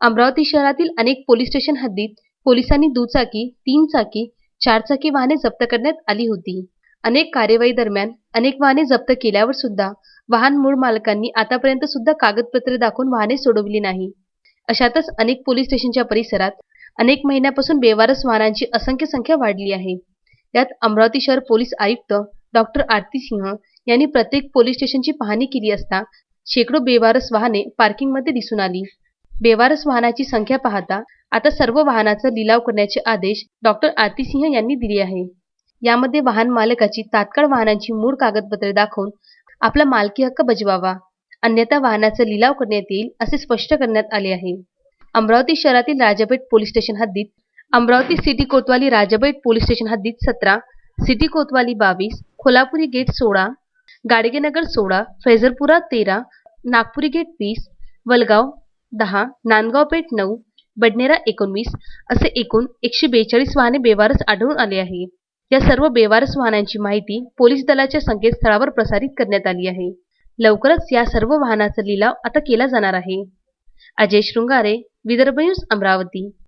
अमरावती शहरातील अनेक police station हद्दीत पोलिसांनी दुचाकी तीन चाकी चारचाकी वाहने जप्त करण्यात आली होती. अनेक कार्यवाही दरम्यान अनेक वाहने जप्त केल्यावर सुद्धा वाहन मूळ मालकांनी आतापर्यंत सुद्धा कागदपत्रे दाखवून वाहने सोडवली नाही. अशातच अनेक पोलीस स्टेशनच्या परिसरात अनेक महिन्यापासून बेवारस वाहनांची असंख्य संख्या वाढली आहे. यात अमरावती शहर पोलीस आयुक्त डॉक्टर आरती सिंह यांनी प्रत्येक पोलीस स्टेशनची पाहणी केली असता शेकडो बेवारस वाहने पार्किंगमध्ये दिसून आली. बेवारस वाहनाची संख्या पाहता आता सर्व वाहनाचा लिलाव करण्याचे आदेश डॉक्टर आरती सिंह यांनी दिले आहे. यामध्ये वाहन मालकाची तात्काळ वाहनांची मूळ कागदपत्रे दाखवून आपला मालकी हक्क बजवावा अन्यथा वाहनाचा लिलाव करण्यात येईल असे स्पष्ट करण्यात आले आहे. अमरावती शहरातील राजापेठ पोलीस स्टेशन हद्दीत Amravati city Kotwali Rajapeth police station हद्दीत सतरा सिटी कोतवाली बावीस कोल्हापुरी गेट सोळा गाडगेनगर सोळा फैजरपुरा तेरा नागपुरी गेट वीस वलगाव दहा नांदगाव पेठ नऊ बडनेरा एकोणवीस असे एकूण एकशे बेचाळीस वाहने बेवारस आढळून आले आहे. या सर्व बेवारस वाहनांची माहिती पोलीस दलाच्या संकेतस्थळावर प्रसारित करण्यात आली आहे. लवकरच या सर्व वाहनाचा लिलाव आता केला जाणार आहे. अजय शृंगारे विदर्भ न्यूज अमरावती.